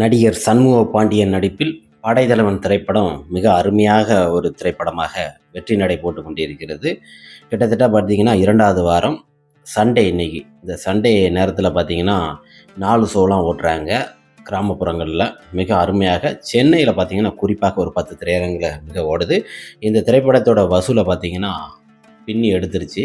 நடிகர் சண்முக பாண்டியன் நடிப்பில் படைத்தலைவன் திரைப்படம் மிக அருமையாக ஒரு திரைப்படமாக வெற்றி நடை போட்டு கொண்டிருக்கிறது. கிட்டத்தட்ட பார்த்தீங்கன்னா இரண்டாவது வாரம் சண்டே இன்னைக்கு. இந்த சண்டே நேரத்தில் பார்த்தீங்கன்னா நாலு ஷோலாம் ஓட்டுறாங்க கிராமப்புறங்களில். மிக அருமையாக சென்னையில் பார்த்தீங்கன்னா குறிப்பாக ஒரு பத்து திரையரங்கில் மிக ஓடுது. இந்த திரைப்படத்தோட வசூலை பார்த்தீங்கன்னா பின்னி எடுத்துருச்சு.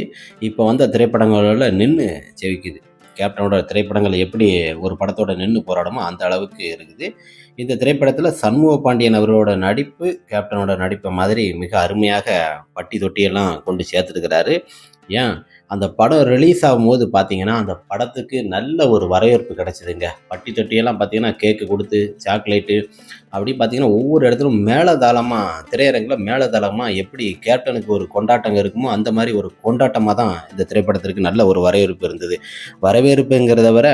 இப்போ வந்த திரைப்படங்களில் நின்று ஜெயிக்குது கேப்டனோட திரைப்படங்கள் எப்படி ஒரு படத்தோட நின்று போராடமோ அந்த அளவுக்கு இருக்குது. இந்த திரைப்படத்தில் சண்முக பாண்டியன் அவரோட நடிப்பு கேப்டனோட நடிப்பை மாதிரி மிக அருமையாக பட்டி தொட்டியெல்லாம் கொண்டு சேர்த்துருக்கிறாரு. ஏன்? அந்த படம் ரிலீஸ் ஆகும்போது பார்த்தீங்கன்னா அந்த படத்துக்கு நல்ல ஒரு வரவேற்பு கிடைச்சிதுங்க. பட்டி தொட்டியெல்லாம் பார்த்தீங்கன்னா கேக்கு கொடுத்து சாக்லேட்டு அப்படி பார்த்தீங்கன்னா ஒவ்வொரு இடத்துலும் மேலதாளமாக திரையரங்கில் மேலதாளமாக எப்படி கேப்டனுக்கு ஒரு கொண்டாட்டம் இருக்குமோ அந்த மாதிரி ஒரு கொண்டாட்டமாக தான் இந்த திரைப்படத்திற்கு நல்ல ஒரு வரவேற்பு இருந்தது. வரவேற்புங்கிறத விட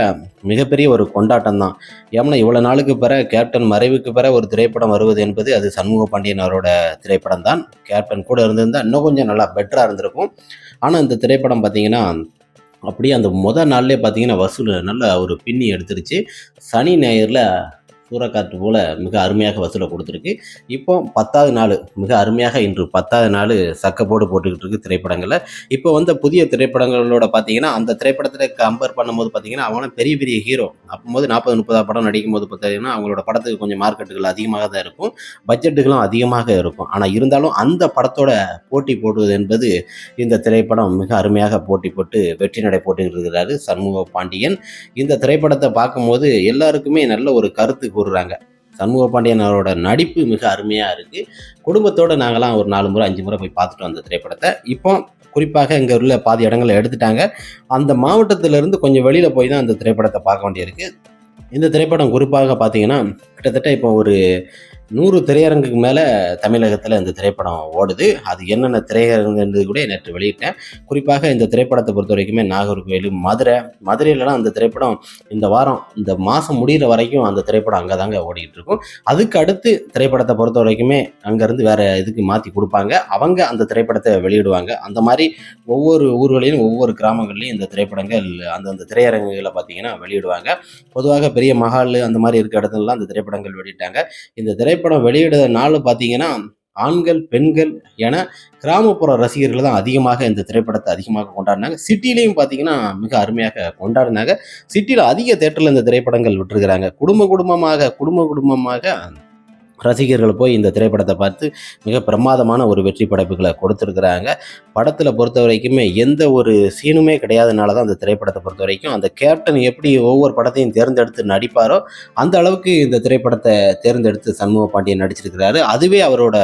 மிகப்பெரிய ஒரு கொண்டாட்டம் தான் ஏன்னா இவ்வளோ நாளுக்கு பிற கேப்டன் மறைவுக்கு பிற ஒரு திரைப்படம் வருவது என்பது அது சண்முக பாண்டியன் அவரோட திரைப்படம் தான் கேப்டன் கூட இருந்திருந்தால் இன்னும் கொஞ்சம் நல்லா பெட்டராக இருந்திருக்கும். ஆனால் இந்த திரைப்படம் பார்த்தீங்கன்னா அப்படியே அந்த மொதல் நாள்லேயே பார்த்தீங்கன்னா வசூல் நல்ல ஒரு பின்னி எடுத்துருச்சு. சனி ஞாயிறில் சூறக்காற்று போல் மிக அருமையாக வசூலை கொடுத்துருக்கு. இப்போ பத்தாவது நாள் மிக அருமையாக இன்று பத்தாவது நாள் சக்கப்போடு போட்டுக்கிட்டு இருக்கு திரைப்படங்களில். இப்போ வந்த புதிய திரைப்படங்களோட பார்த்தீங்கன்னா அந்த திரைப்படத்தில் கம்பேர் பண்ணும்போது பார்த்தீங்கன்னா அவனும் பெரிய பெரிய ஹீரோ அப்போது நாற்பது முப்பதாவது படம் நடிக்கும் போது பார்த்தீங்கன்னா அவங்களோட படத்துக்கு கொஞ்சம் மார்க்கெட்டுகள் அதிகமாக தான் இருக்கும். பட்ஜெட்டுகளும் அதிகமாக இருக்கும். ஆனால் இருந்தாலும் அந்த படத்தோட போட்டி போடுவது என்பது இந்த திரைப்படம் மிக அருமையாக போட்டி போட்டு வெற்றி நடை போட்டுக்கிட்டு இருக்கிறாரு சண்முக பாண்டியன். இந்த திரைப்படத்தை பார்க்கும்போது எல்லாருக்குமே நல்ல ஒரு கருத்து கூறுறாங்க சண்முக பாண்டியன் அவரோட நடிப்பு மிக அருமையாக இருக்குது குடும்பத்தோடு நாங்களாம் ஒரு நாலு முறை அஞ்சு முறை போய் பார்த்துட்டு வந்த திரைப்படத்தை. இப்போ குறிப்பாக இங்கே உள்ள பாதி இடங்களை எடுத்துட்டாங்க. அந்த மாவட்டத்திலிருந்து கொஞ்சம் வெளியில் போய் தான் அந்த திரைப்படத்தை பார்க்க வேண்டியிருக்கு. இந்த திரைப்படம் குறிப்பாக பார்த்தீங்கன்னா கிட்டத்தட்ட இப்போ ஒரு நூறு திரையரங்குக்கு மேலே தமிழகத்தில் இந்த திரைப்படம் ஓடுது. அது என்னென்ன திரையரங்குன்றது கூட நேற்று வெளியிட்டேன். குறிப்பாக இந்த திரைப்படத்தை பொறுத்த வரைக்குமே நாகர்கோவில் மதுரை மதுரையிலலாம் அந்த திரைப்படம் இந்த வாரம் இந்த மாதம் முடிகிற வரைக்கும் அந்த திரைப்படம் அங்கே தாங்க ஓடிக்கிட்டு இருக்கும். அதுக்கு அடுத்து திரைப்படத்தை பொறுத்த வரைக்குமே அங்கேருந்து வேறு இதுக்கு மாற்றி கொடுப்பாங்க. அவங்க அந்த திரைப்படத்தை வெளியிடுவாங்க. அந்த மாதிரி ஒவ்வொரு ஊர்களிலும் ஒவ்வொரு கிராமங்கள்லையும் இந்த திரைப்படங்கள் அந்தந்த திரையரங்குகளை பார்த்தீங்கன்னா வெளியிடுவாங்க. பொதுவாக பெரிய மகால் அந்த மாதிரி இருக்க இடத்துலலாம் அந்த திரைப்படங்கள் வெளியிட்டாங்க. இந்த திரைப்படம் வெளியிடுற நாள் பார்த்தீங்கன்னா ஆண்கள் பெண்கள் என கிராமப்புற ரசிகர்கள் தான் அதிகமாக இந்த திரைப்படத்தை அதிகமாக கொண்டாடினாங்க. சிட்டிலையும் பார்த்தீங்கன்னா மிக அருமையாக கொண்டாடினாங்க. சிட்டியில் அதிக தேட்டரில் இந்த திரைப்படங்கள் விட்டுருக்கிறாங்க. குடும்ப குடும்பமாக குடும்ப குடும்பமாக ரசிகர்கள் போய் இந்த திரைப்படத்தை பார்த்து மிக பிரமாதமான ஒரு வெற்றி படைப்புகளை கொடுத்துருக்குறாங்க. படத்தில் பொறுத்த வரைக்குமே எந்த ஒரு சீனுமே கிடையாதனால தான் அந்த திரைப்படத்தை பொறுத்த வரைக்கும் அந்த கேப்டன் எப்படி ஒவ்வொரு படத்தையும் தேர்ந்தெடுத்து நடிப்பாரோ அந்த அளவுக்கு இந்த திரைப்படத்தை தேர்ந்தெடுத்து சண்முக பாண்டியன் நடிச்சிருக்கிறாரு. அதுவே அவரோட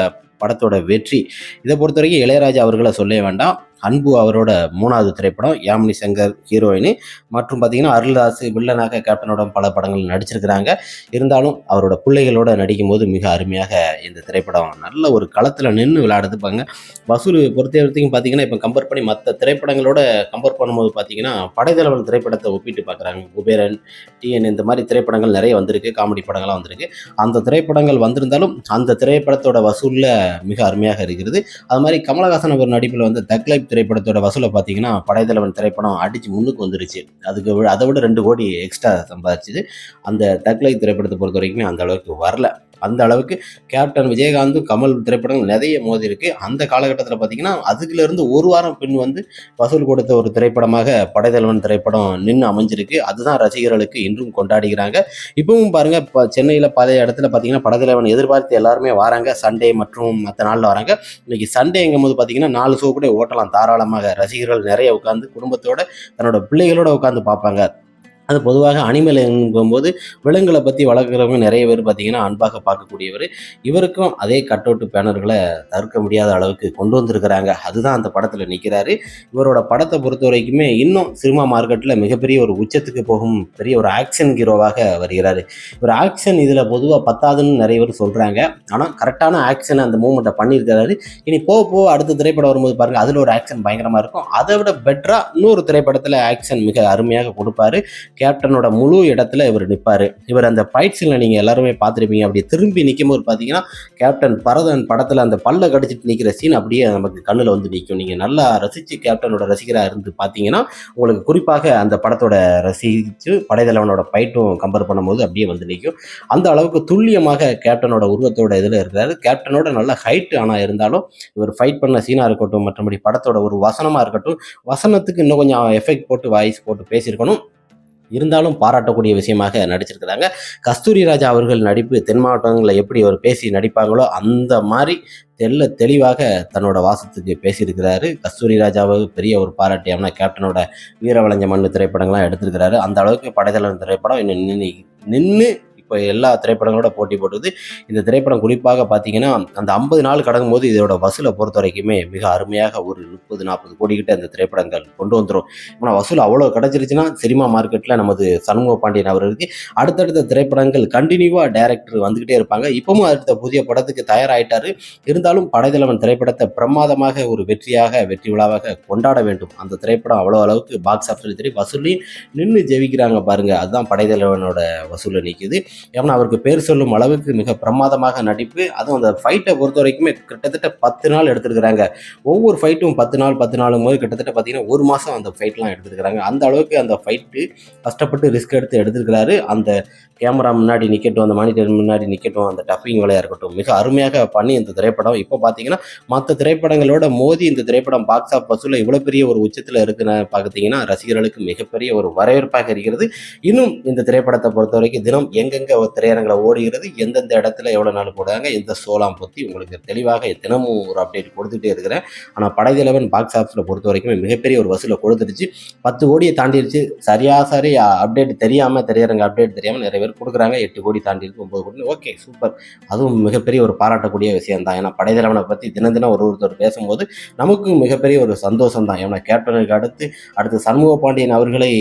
படத்தோட வெற்றி. இதை பொறுத்த வரைக்கும் இளையராஜா அவர்களை சொல்ல வேண்டாம். அன்பு அவரோட மூணாவது திரைப்படம் யாமினி சங்கர் ஹீரோயினு. மற்றும் பார்த்தீங்கன்னா அருள்தாஸ் வில்லனாக கேப்டனோட பல படங்கள் நடிச்சிருக்கிறாங்க. இருந்தாலும் அவரோட பிள்ளைகளோட நடிக்கும் போது மிக அருமையாக இந்த திரைப்படம் நல்ல ஒரு களத்தில் நின்று விளையாடுதுப்பாங்க வசூல் பொறுத்த வரைக்கும் பார்த்தீங்கன்னா இப்போ கம்பேர் பண்ணி மற்ற திரைப்படங்களோட கம்பேர் பண்ணும்போது பார்த்தீங்கன்னா படைத்தலைவன் திரைப்படத்தை ஒப்பிட்டு பார்க்குறாங்க குபேரன் டிஎன் இந்த மாதிரி திரைப்படங்கள் நிறைய வந்திருக்கு காமெடி படங்கள்லாம் வந்திருக்கு. அந்த திரைப்படங்கள் வந்திருந்தாலும் அந்த திரைப்படத்தோட வசூலில் மிக அருமையாக இருக்கிறது. அது மாதிரி கமலஹாசன் அவர் நடிப்பில் வந்து தக்லைப் திரைப்படத்தோட வசூலை பார்த்தீங்கன்னா படைத்தலைவன் திரைப்படம் அடித்து முன்னுக்கு வந்துருச்சு. அதுக்கு அதை விட ரெண்டு கோடி எக்ஸ்ட்ரா சம்பாதிச்சுது. அந்த தக்லை திரைப்படத்தை பொறுத்த வரைக்குமே அந்த அளவுக்கு வரல. அந்த அளவுக்கு கேப்டன் விஜயகாந்த் கமல் திரைப்படங்கள் நிறைய மோதி இருக்கு. அந்த காலகட்டத்தில் பார்த்தீங்கன்னா அதுக்குலேருந்து ஒரு வாரம் பின் வந்து வசூல் கொடுத்த ஒரு திரைப்படமாக படைத்தலைவன் திரைப்படம் நின்று அமைஞ்சிருக்கு. அதுதான் ரசிகர்களுக்கு இன்றும் கொண்டாடுகிறாங்க. இப்பவும் பாருங்க இப்போ சென்னையில் பல இடத்துல பார்த்தீங்கன்னா படைத்தலைவன் எதிர்பார்த்து எல்லாருமே வராங்க. சண்டே மற்றும் மற்ற நாளில் வராங்க. இன்னைக்கு சண்டேங்கும் போது பார்த்தீங்கன்னா நாலு ஷோ கூட ஓட்டலாம் தாராளமாக ரசிகர்கள் நிறைய உட்காந்து குடும்பத்தோட தன்னோட பிள்ளைகளோட உட்காந்து பார்ப்பாங்க அது பொதுவாக அனிமல் போகும்போது விலங்குகளை பற்றி வளர்க்குறவங்க நிறைய பேர் பார்த்தீங்கன்னா அன்பாக பார்க்கக்கூடியவர். இவருக்கும் அதே கட் அவுட் பேனர்களை தவிர்க்க முடியாத அளவுக்கு கொண்டு வந்திருக்கிறாங்க. அதுதான் அந்த படத்தில் நிற்கிறாரு இவரோட படத்தை பொறுத்த வரைக்குமே இன்னும் சினிமா மார்க்கெட்டில் மிகப்பெரிய ஒரு உச்சத்துக்கு போகும் பெரிய ஒரு ஆக்ஷன் ஹீரோவாக வருகிறார். இவர் ஆக்ஷன் இதில் பொதுவாக பத்தாதுன்னு நிறைய பேர் சொல்கிறாங்க ஆனால் கரெக்டான ஆக்ஷனை அந்த மூமெண்ட்டை பண்ணியிருக்கிறாரு. இனி போக போக அடுத்த திரைப்படம் வரும்போது பாருங்கள் அதில் ஒரு ஆக்ஷன் பயங்கரமாக இருக்கும். அதை விட பெட்டராக இன்னொரு திரைப்படத்தில் ஆக்ஷன் மிக அருமையாக கொடுப்பாரு. கேப்டனோட முழு இடத்துல இவர் நிற்பார் இவர் அந்த ஃபைட் சீனில் நீங்கள் எல்லாருமே பார்த்துருப்பீங்க. அப்படி திரும்பி நிற்கும் போது பார்த்தீங்கன்னா கேப்டன் பரதன் படத்தில் அந்த பல்ல கடிச்சிட்டு நிற்கிற சீன் அப்படியே நமக்கு கண்ணில் வந்து நிற்கும் நீங்கள் நல்லா ரசித்து கேப்டனோட ரசிகராக இருந்து பார்த்தீங்கன்னா உங்களுக்கு குறிப்பாக அந்த படத்தோட ரசித்து படைத்தலைவனோட ஃபைட்டும் கம்பேர் பண்ணும்போது அப்படியே வந்து நிற்கும் அந்த அளவுக்கு துல்லியமாக கேப்டனோட உருவத்தோட இதில் இருக்கிறாரு கேப்டனோட நல்ல ஹைட் ஆனால் இருந்தாலும் இவர் ஃபைட் பண்ண சீனாக இருக்கட்டும் மற்றபடி படத்தோட ஒரு வசனமாக இருக்கட்டும் வசனத்துக்கு இன்னும் கொஞ்சம் எஃபெக்ட் போட்டு வாய்ஸ் போட்டு பேசியிருக்கணும். இருந்தாலும் பாராட்டக்கூடிய விஷயமாக நடிச்சிருக்கிறாங்க. கஸ்தூரி ராஜா அவர்கள் நடிப்பு தென் மாவட்டங்களில் எப்படி அவர் பேசி நடிப்பாங்களோ அந்த மாதிரி தெல்ல தெளிவாக தன்னோட வாசத்துக்கு பேசியிருக்கிறாரு. கஸ்தூரி ராஜாவை பெரிய ஒரு பாராட்டி கேப்டனோட வீரவளைஞ்ச மண்ணு திரைப்படங்கள்லாம் எடுத்திருக்கிறாரு. அந்த அளவுக்கு படைத்தலைவன் திரைப்படம் இன்னும் நின்று நின்று இப்போ எல்லா திரைப்படங்களோட போட்டி போட்டுது. இந்த திரைப்படம் குறிப்பாக பார்த்தீங்கன்னா அந்த ஐம்பது நாள் கடக்கும் போது இதோட வசூலை பொறுத்த வரைக்குமே மிக அருமையாக ஒரு முப்பது நாற்பது கோடி கிட்ட இந்த திரைப்படங்கள் கொண்டு வந்துடும் ஆனால் வசூல் அவ்வளோ கிடச்சிருச்சுன்னா சினிமா மார்க்கெட்டில் நமது சண்முக பாண்டியன் அவர்களுக்கு அடுத்தடுத்த திரைப்படங்கள் கண்டினியூவாக டைரக்டர் வந்துக்கிட்டே இருப்பாங்க. இப்பவும் அடுத்த புதிய படத்துக்கு தயாராகிட்டாரு இருந்தாலும் படைத்தலைவன் திரைப்படத்தை பிரமாதமாக ஒரு வெற்றியாக வெற்றி விழாவாக கொண்டாட வேண்டும். அந்த திரைப்படம் அவ்வளோ அளவுக்கு பாக்ஸ் ஆஃபீஸில் தெரியும் வசூலையும் நின்று ஜெயிக்கிறாங்க பாருங்க. அதுதான் படைத்தலைவனோட வசூலை நிற்குது ஏன்னா அவருக்கு பேர் சொல்லும் அளவுக்கு மிக பிரமாதமாக நடிப்பு. அதுவும் அந்த ஃபைட்டை பொறுத்த வரைக்குமே கிட்டத்தட்ட பத்து நாள் எடுத்துருக்கிறாங்க. ஒவ்வொரு ஃபைட்டும் பத்து நாள் பத்து நாளும் போது கிட்டத்தட்ட பார்த்தீங்கன்னா ஒரு மாதம் அந்த ஃபைட்லாம் எடுத்துருக்கிறாங்க. அந்த அளவுக்கு அந்த ஃபைட்டு கஷ்டப்பட்டு ரிஸ்க் எடுத்து எடுத்துருக்கிறாரு. அந்த கேமரா முன்னாடி நிற்கட்டும் அந்த மானிட்டர் முன்னாடி நிற்கட்டும் அந்த டப்பிங் வேலையாக இருக்கட்டும் மிக அருமையாக பண்ணி இந்த திரைப்படம். இப்போ பார்த்தீங்கன்னா மற்ற திரைப்படங்களோட மோதி இந்த திரைப்படம் பாக்ஸ் ஆஃபீஸில் இவ்வளோ பெரிய ஒரு உச்சத்தில் இருக்குன்னு பார்த்தீங்கன்னா ரசிகர்களுக்கு மிகப்பெரிய ஒரு வரவேற்பாக இருக்கிறது. இன்னும் இந்த திரைப்படத்தை பொறுத்த வரைக்கும் தினம் எங்கெங்க திரையரங்கில் ஓடுகிறது எந்தெந்த இடத்துல எவ்வளோ நாள் போடுறாங்க எந்த சோலாம் பற்றி உங்களுக்கு தெளிவாக தினமும் ஒரு அப்டேட் கொடுத்துட்டே இருக்கிறேன். ஆனால் படைத்தலைவன் பாக்ஸ் ஆஃபீஸில் பொறுத்த வரைக்கும் மிகப்பெரிய ஒரு வசூலை கொடுத்துருச்சு பத்து கோடியை தாண்டிடுச்சு. சரியா சரி அப்டேட் தெரியாமல் திரையரங்க அப்டேட் தெரியாமல் நிறைய பேர் கொடுக்குறாங்க. எட்டு கோடி தாண்டிருக்கு ஒம்பது கோடி ஓகே சூப்பர் அதுவும் மிகப்பெரிய ஒரு பாராட்டக்கூடிய விஷயம் தான் ஏன்னா படைத்தலைவனை பற்றி தினம் தினம் ஒரு ஒருத்தர் பேசும்போது நமக்கும் மிகப்பெரிய ஒரு சந்தோஷம் தான் ஏன்னா கேப்டனுக்கு அடுத்து அடுத்து சண்முக பாண்டியன் அவர்களை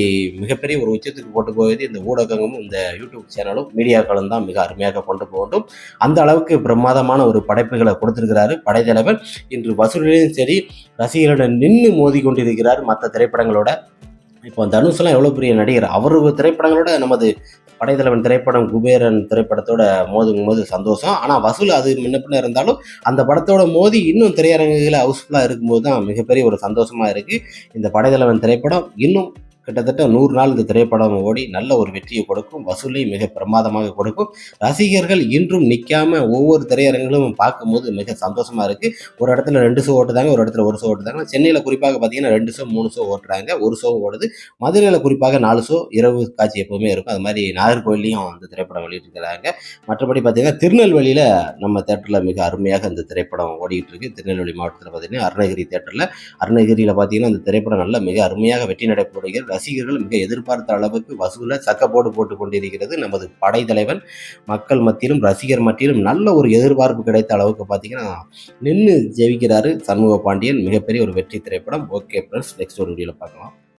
மிகப்பெரிய ஒரு உச்சத்துக்கு போட்டு போவது இந்த ஊடகமும் இந்த யூடியூப் சேனலும் மீடியாக்களும் தான் மிக அருமையாக கொண்டு போகட்டும் அந்த அளவுக்கு பிரமாதமான ஒரு படைப்புகளை கொடுத்திருக்கிறாரு. படைத்தலைவர் இன்று வசூலிலும் சரி ரசிகர்களிடம் நின்று மோதி கொண்டிருக்கிறார் மற்ற திரைப்படங்களோட. இப்போ தனுஷ்லாம் எவ்வளோ பெரிய நடிகர். அவர் திரைப்படங்களோட நமது படைத்தலைவன் திரைப்படம் குபேரன் திரைப்படத்தோட மோதும் போது சந்தோஷம். ஆனால் வசூல் அது முன்ன பின்ன இருந்தாலும் அந்த படத்தோட மோதி இன்னும் திரையரங்குகளை ஹவுஸ்ஃபுல்லாக இருக்கும்போது தான் மிகப்பெரிய ஒரு சந்தோஷமாக இருக்குது இந்த படைத்தலைவன் திரைப்படம் இன்னும் கிட்டத்தட்ட நூறு நாள் இந்த திரைப்படம் ஓடி நல்ல ஒரு வெற்றியை கொடுக்கும் வசூலையும் மிக பிரமாதமாக கொடுக்கும். ரசிகர்கள் இன்றும் நிற்காம ஒவ்வொரு திரையரங்களும் பார்க்கும்போது மிக சந்தோஷமா இருக்கு. ஒரு இடத்துல ரெண்டு ஷோ ஓட்டுதாங்க ஒரு இடத்துல ஒரு ஷோ ஓட்டுதாங்க சென்னையில் குறிப்பாக பார்த்தீங்கன்னா ரெண்டு ஷோ மூணு ஷோ ஓட்டுறாங்க. ஒரு ஷோ ஓடுது. மதுரையில் குறிப்பாக நாலு ஷோ இரவு காட்சி எப்பவுமே இருக்கும். அது மாதிரி நாகர்கோவிலையும் அந்த திரைப்படம் வெளியிட்டிருக்கிறாங்க. மற்றபடி பார்த்தீங்கன்னா திருநெல்வேலியில் நம்ம தேட்டரில் மிக அருமையாக அந்த திரைப்படம் ஓடிட்டு இருக்கு. திருநெல்வேலி மாவட்டத்தில் பார்த்தீங்கன்னா அருணகிரி தேட்டரில் அருணகிரியில் பார்த்தீங்கன்னா அந்த திரைப்படம் நல்ல மிக அருமையாக வெற்றி நடைபெறுகிறது ரசிகர்கள் மிக எதிர்பார்த்த அளவுக்கு வசூலை சக்கப்போடு போட்டு கொண்டிருக்கிறது நமது படைத்தலைவன். மக்கள் மத்தியிலும் ரசிகர் மத்தியிலும் நல்ல ஒரு எதிர்பார்ப்பு கிடைத்த அளவுக்கு பார்த்தீங்கன்னா நின்று ஜெயிக்கிறாரு சண்முக பாண்டியன். மிகப்பெரிய ஒரு வெற்றி திரைப்படம். ஓகே ஃப்ரெண்ட்ஸ் நெக்ஸ்ட் ஒரு வீடியோவில் பார்க்கலாம்.